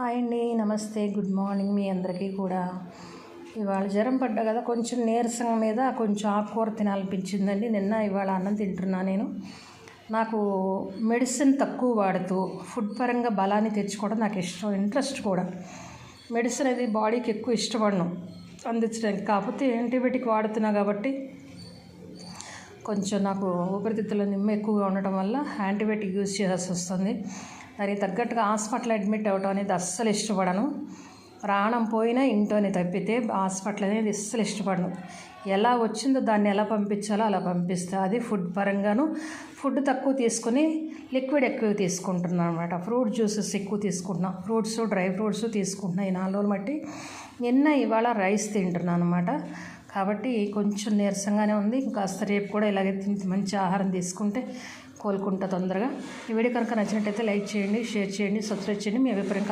Hi అండి నమస్తే good morning మీ అందరికీ కూడా. ఇవాళ జ్వరం పడ్డా కదా కొంచెం నీరసం మీద కొంచెం ఆకుకూర తినాలనిపించిందండి. నిన్న ఇవాళ అన్నం తింటున్నా నేను. నాకు మెడిసిన్ తక్కువ వాడుతూ ఫుడ్ పరంగా బలాన్ని తెచ్చుకోవడం నాకు ఇష్టం ఇంట్రెస్ట్ కూడా. మెడిసిన్ అది బాడీకి ఎక్కువ ఇష్టపడను అందించడానికి. కాకపోతే యాంటీబయాటిక్ వాడుతున్నా కాబట్టి కొంచెం నాకు ఊపిరితిత్తుల నిమ్మ ఎక్కువగా ఉండటం వల్ల యాంటీబయాటిక్ యూజ్ చేయాల్సి వస్తుంది. దానికి తగ్గట్టుగా హాస్పిటల్ అడ్మిట్ అవ్వడం అనేది అస్సలు ఇష్టపడను. ప్రాణం పోయినా ఇంట్లోనే తప్పితే హాస్పిటల్ అనేది అస్సలు ఇష్టపడను. ఎలా వచ్చిందో దాన్ని ఎలా పంపించాలో అలా పంపిస్తా. అది ఫుడ్ పరంగాను ఫుడ్ తక్కువ తీసుకుని లిక్విడ్ ఎక్కువ తీసుకుంటున్నాను అనమాట ఫ్రూట్ జ్యూసెస్ ఎక్కువ తీసుకుంటున్నాను ఫ్రూట్స్ డ్రై ఫ్రూట్స్ తీసుకుంటున్నాను ఈ నాలుగు రోజులు బట్టి నిన్న ఇవాళ రైస్ తింటున్నాను అనమాట కాబట్టి కొంచెం నీరసంగానే ఉంది. కాస్త రేపు కూడా ఇలాగే మంచి ఆహారం తీసుకుంటే కోలుకుంటా తొందరగా. ఈ వీడియో కనుక నచ్చినట్టయితే లైక్ చేయండి షేర్ చేయండి సబ్స్క్రైబ్ చేయండి. మీ అభిప్రాయం